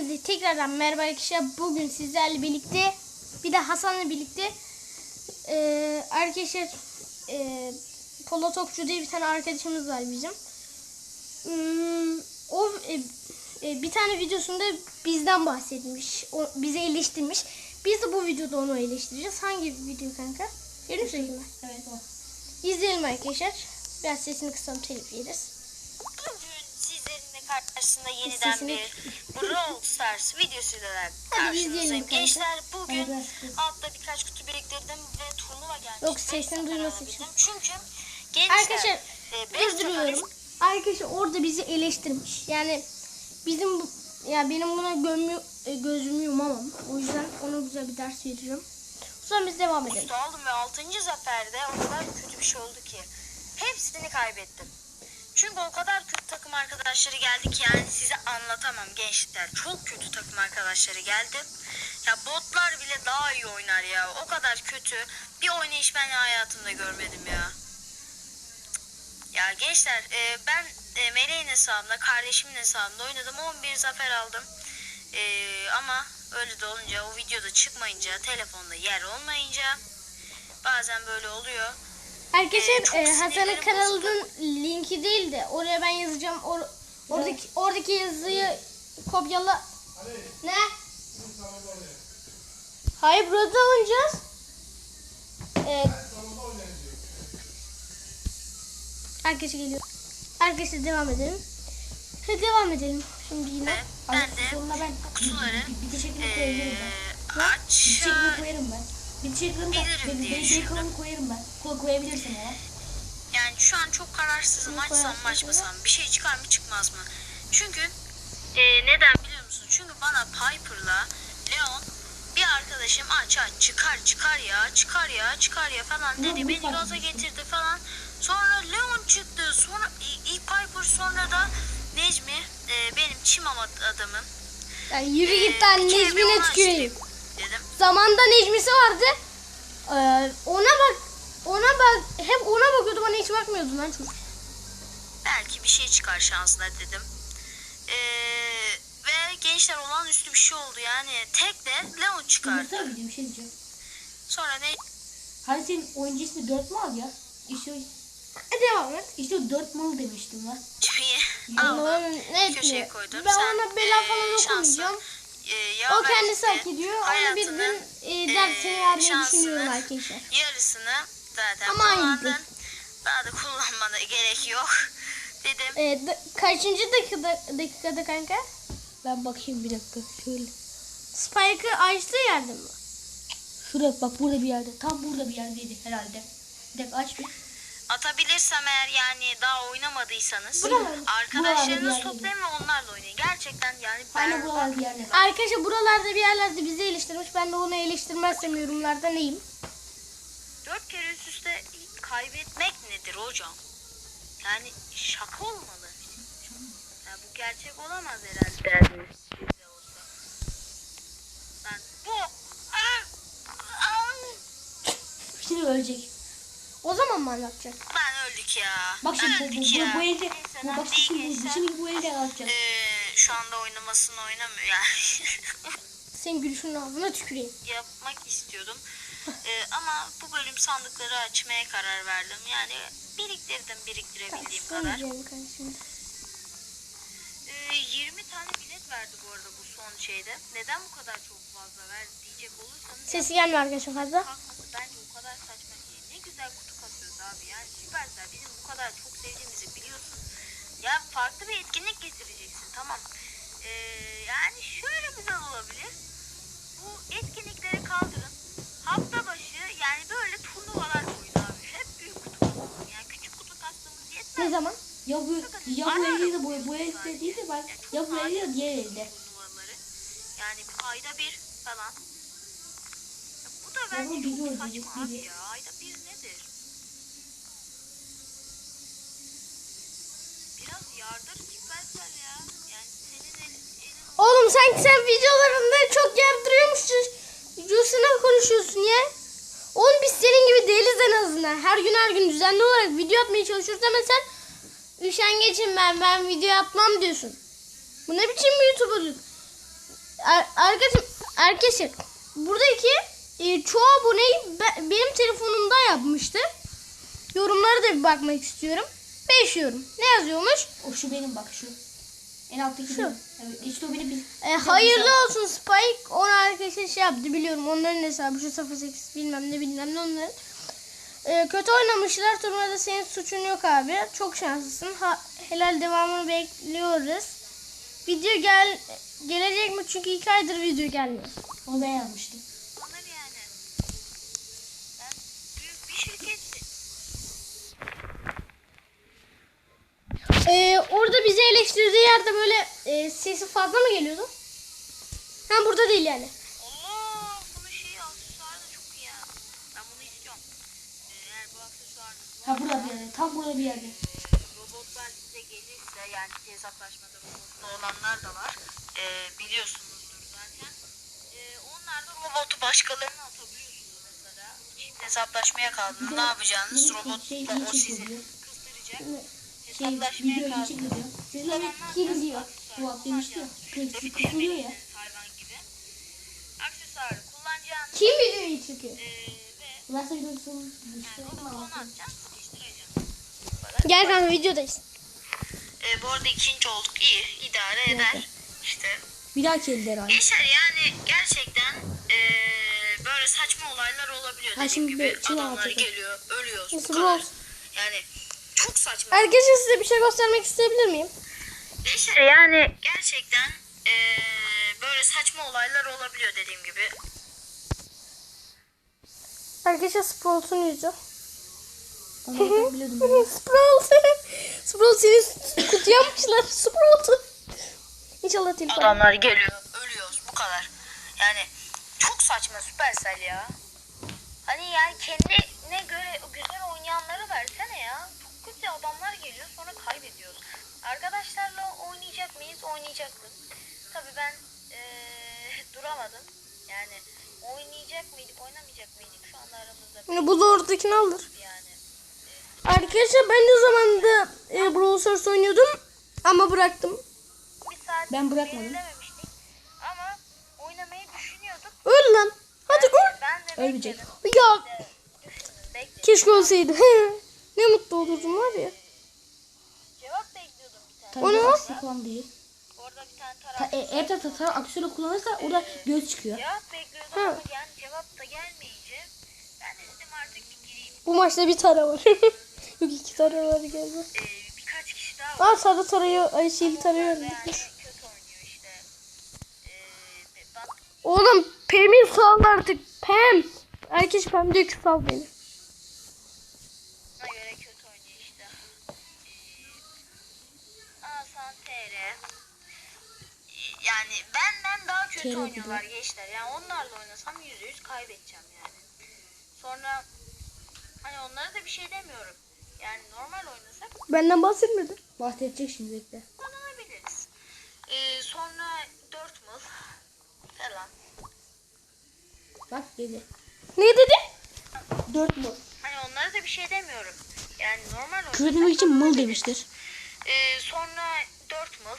Hepinize tekrardan merhaba arkadaşlar. Bugün sizlerle birlikte bir de Hasan'la birlikte eee arkadaşlar Polo Tokçu diye bir tane arkadaşımız var bizim. Hmm, o e, e, bir tane videosunda bizden bahsetmiş. O, bizi eleştirmiş. Biz de bu videoda onu eleştireceğiz. Hangi video kanka? Benim söyleyeyim? Evet o. İzleyelim arkadaşlar. Biraz sesini kısalım telif yeriz. Karşısında yeniden Sesini- bir Brawl Stars videosuyla karşınızdayım. Gençler bugün Hadi altta birkaç kutu biriktirdim ve turnuva gelmiş. Yok, sesini duyması için. Çünkü gençler Arkadaşlar e, durduruyorum. sefer- Arkadaşlar orada bizi eleştirmiş. Yani bizim bu ya benim buna gömü, e, gözümü yumamam. O yüzden ona güzel bir ders vereceğim. Sonra biz devam edelim. Usta aldım ve 6. zaferde o kadar kötü bir şey oldu ki. Hepsini kaybettim. Çünkü o kadar kötü takım arkadaşları geldi ki yani size anlatamam gençler. Çok kötü takım arkadaşları geldi. Ya botlar bile daha iyi oynar ya. O kadar kötü. Bir oynayış ben hayatımda görmedim ya. Ya gençler e, ben e, Meleğin hesabında, kardeşimin hesabında oynadım. 11 zafer aldım. E, ama öyle de olunca o videoda çıkmayınca, telefonda yer olmayınca bazen böyle oluyor. Arkadaşlar Ee, e, Hasan'ın kanalının linki değil de oraya ben yazacağım. Or- oradaki oradaki yazıyı kopyala. Ne? Hayır burada oynayacağız. E, Herkes geliyor. Herkese devam edelim. Hadi devam edelim. Şimdi yine. Ve ben de ben bu kutuları bir teşekkür koyabilirim ben. e, Bir teşekkür aç koyarım ben. Bir teşekkür da Bilirim benim diye benim düşündüm. teşekkürümü koyarım ben. Koy, koyabilirsin ama. Yani şu an çok kararsızım. Ne Açsam mı açmasam? Bir şey çıkar mı çıkmaz mı? Çünkü e, neden biliyor musun? Çünkü bana Piper'la Leon bir arkadaşım aç aç çıkar çıkar ya çıkar ya çıkar ya falan dedi. Beni gaza getirdi falan. Sonra Leon çıktı. Sonra ilk Piper sonra da Necmi e, benim ad- adamım. Yani yürü E, git lan bir bir Necmi'ne tüküreyim. Dedim. Zamanda Necmi'si vardı. Ee, ona bak. Ona bak. Hep ona bakıyordu bana hiç bakmıyordu lan çocuk. Belki bir şey çıkar şansına dedim. Ee, ve gençler olan üstü bir şey oldu yani. Tek de Leon çıkardı. Video bir şey diyeceğim. Sonra ne? Hani senin oyuncu ismi 4 mal ya. İşte, E, devam et. işte o 4 mal demiştim. Ama Aldım. ne Köşeye koydum. Ben Sen, ona bela e, falan şanslı. okumayacağım. Ya O kendisi hak ediyor. Ona bir gün e, e, vermeyi şansını, düşünüyorum arkadaşlar. Yarısını zaten Ama kullandın. Daha da kullanmana gerek yok. Dedim. E, da- kaçıncı dakikada, dakikada kanka? Ben bakayım bir dakika. Şöyle. Spike'ı açtığı yerde mi? Şurada bak burada bir yerde. Tam burada bir yerdeydi herhalde. Bir dakika aç bir. Atabilirsem eğer yani daha oynamadıysanız Buralar- buralar arkadaşlarınızı bir toplayın ve onlarla oynayın. Gerçekten yani ben Aynen buralar bir. Arkadaşlar buralarda bir yerlerde bizi eleştirmiş. Ben de onu eleştirmezsem yorumlarda neyim? Dört kere üst üste kaybetmek nedir hocam? Yani şaka olmalı. Ya bu gerçek olamaz herhalde. Olsa. Ben bu! Şimdi ölecek. O zaman mı anlatacak? ben öldük ya. Bak şimdi bu, öldük bu, ya. bu, bu elde. Bu, bak şimdi, bu, şimdi bu elde atacağız. Ee, şu anda oynamasını oynamıyor yani. Senin gülüşünün ağzına tüküreyim. yapmak istiyordum. Ee, ama bu bölüm sandıkları açmaya karar verdim. Yani biriktirdim biriktirebildiğim kadar. Söyleyeceğim kardeşim. Ee, 20 tane bilet verdi bu arada bu son şeyde. Neden bu kadar çok fazla verdi diyecek olursanız Sesi gelmiyor arkadaşlar fazla. kalkması bence o kadar saçma ki. Ne güzel kutu abi. Yani Süpersel bizim bu kadar çok sevdiğimizi biliyorsun. Ya farklı bir etkinlik getireceksin tamam. Ee, yani şöyle güzel olabilir. Bu etkinlikleri kaldırın. Hafta başı yani böyle turnuvalar koyun abi. Hep büyük kutu kasın. Yani küçük kutu kastığımız yetmez. Ne zaman? Ya bu ya bu elde de bu, bu elde değil de ben. Ya bu elde de diğer elde. Yani ayda bir falan. Ya bu da Ya bence bu çok saçma abi ya. Ayda bir nedir? Biraz Oğlum sanki sen videolarında çok yardırıyormuşsun. Videosuna konuşuyorsun ya. Oğlum biz senin gibi değiliz en azından. Her gün her gün düzenli olarak video atmaya çalışıyoruz ama sen üşengeçim ben ben video yapmam diyorsun. Bu ne biçim bir YouTuber'lık? ar- arkadaşım arkadaşlar buradaki e, çoğu aboneyi be- benim telefonumda yapmıştı. Yorumlara da bir bakmak istiyorum. 5 yorum. Ne yazıyormuş? O şu benim bak şu. En alttaki Şu. benim. Evet, işte o benim. E, hayırlı olsun Spike. Onu arkadaşlar şey yaptı biliyorum. Onların hesabı şu 08 bilmem ne bilmem ne onların. E, kötü oynamışlar. Turnuvada senin suçun yok abi. Çok şanslısın. Ha, helal devamını bekliyoruz. Video gel gelecek mi? Çünkü 2 aydır video gelmiyor. Onu ben yazmıştım. Onlar yani. Ben büyük bir şirketti. E, orada bizi eleştirdiği yerde böyle e, sesi fazla mı geliyordu? Ha burada değil yani. Allah bunun şeyi aksesuarı da çok iyi ya. Ben bunu istiyorum. Ee, Eğer bu aksesuar Ha burada bir yerde. Tam burada bir yerde. e, robotlar bize gelirse yani hesaplaşmada robotlu olanlar da var. Ee, biliyorsunuzdur zaten. Ee, onlar da robotu başkalarına atabiliyorsunuz mesela. Şimdi hesaplaşmaya kaldığında ne yapacağınız? Şey, Robotla iyi o sizi kıstıracak. Şey, video çekiyor. Senin Zamanla kim diyor? hafta demişti ya. de kısılıyor ya. Aksesuarı kullanacağınız Kim videoyu çekiyor? ee, atacağım, sıkıştıracağım. Gel kanka videodayız. Ee, bu arada ikinci olduk. iyi, idare eder. İşte. Bir dahaki elde herhalde. Geçer yani gerçekten ee, böyle saçma olaylar olabiliyor. Ha, Dediğim şimdi gibi adamlar geliyor, ölüyoruz. Bu kadar. Yani çok saçma. Arkadaşlar size bir şey göstermek isteyebilir miyim? Geçer yani gerçekten ee, böyle saçma olaylar olabiliyor dediğim gibi. Arkadaşlar Sprout'un yüzü. Onu yapabiliyordum ben. Sprout. Sprout seni kutuya yapmışlar. Sprout. İnşallah telefon. Adamlar geliyor, ölüyoruz bu kadar. Yani çok saçma Supercell ya. Hani yani kendine göre güzel oynayanları versene ya. Kötü adamlar geliyor sonra kaybediyoruz. Arkadaşlarla oynayacak mıyız? Oynayacaktım. Tabii ben eee, duramadım. Yani oynayacak mıydık, oynamayacak mıydık şu anda aramızda Yine bu da oradakini alır. yani. Arkadaşlar ben ne zamanda e, Brawl Stars oynuyordum ama bıraktım. Bir saat Ben bırakmadım. Ama oynamayı düşünüyorduk. Öl lan. Hadi öl. Ben de Ölmeyecek. Ya keşke ölseydi. ne mutlu olurdum var ya. Cevap bekliyordum bir tane. Tabii O ne? aksi kullan değil. Orada bir tane Ta, taraf. e, eğer tatar aksiyonu kullanırsa orada göz çıkıyor. Cevap bekliyordum Ha. ama yani cevap da gelmeyince ben de dedim artık bir gireyim. Bu maçta bir tara var. Yok iki tara var galiba. Ee, birkaç kişi daha var. Aa sarı tarayı, ay şeyli tarayı yani kötü oynuyor işte. Ee, Oğlum Pem'i sal artık. Pem. Herkes Pem diyor ki sal beni. ona göre kötü oynuyor işte. Ee, Asan TR. Yani benden daha kötü TR oynuyorlar gençler. Yani onlarla oynasam yüzde yüz kaybedeceğim yani. Sonra hani onlara da bir şey demiyorum. Yani normal oynasak Benden bahsetmedi. Bahsedecek şimdi bekle. kullanabiliriz. Ee, sonra 4 mıl falan. Bak dedi. Ne dedi? Dört mü? Hani onlara da bir şey demiyorum. Yani normal Küfür oynasak etmek için mıl demiştir. Ee, sonra 4 mıl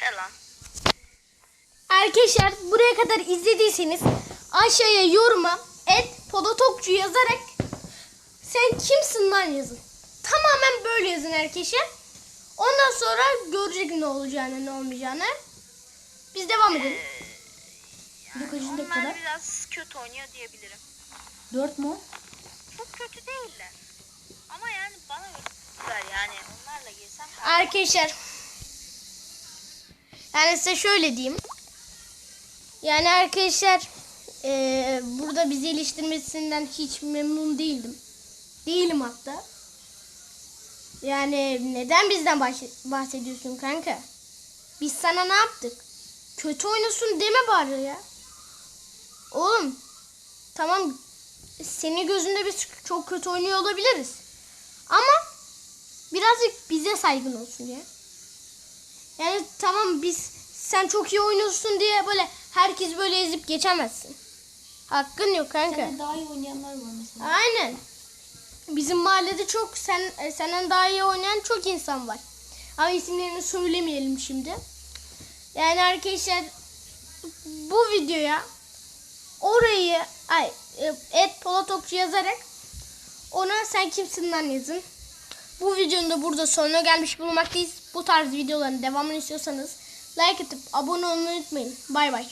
falan. Arkadaşlar buraya kadar izlediyseniz aşağıya yoruma et podotokçu yazarak sen kimsin lan yazın. Tamamen böyle yazın arkadaşlar. Ondan sonra görecek ne olacağını ne olmayacağını. Biz devam edelim. Video kaçıncı Onlar dakikada? biraz kötü oynuyor diyebilirim. Dört mü? Çok kötü değiller. Ama yani bana güzel yani. Onlarla girsem Arkadaşlar yani size şöyle diyeyim. Yani arkadaşlar eee, burada bizi eleştirmesinden hiç memnun değildim. Değilim hatta. Yani neden bizden bahs- bahsediyorsun kanka? Biz sana ne yaptık? Kötü oynasın deme bari ya. Oğlum tamam senin gözünde biz çok kötü oynuyor olabiliriz. Ama birazcık bize saygın olsun ya. Yani tamam biz sen çok iyi oynuyorsun diye böyle Herkes böyle ezip geçemezsin. Hakkın yok kanka. Senden daha iyi oynayanlar var mesela. Aynen. Bizim mahallede çok sen e, senden daha iyi oynayan çok insan var. Ama isimlerini söylemeyelim şimdi. Yani arkadaşlar bu videoya orayı ay et Polat Okçu yazarak ona sen kimsin lan yazın. Bu videonun da burada sonuna gelmiş bulunmaktayız. Bu tarz videoların devamını istiyorsanız like atıp abone olmayı unutmayın. Bay bay.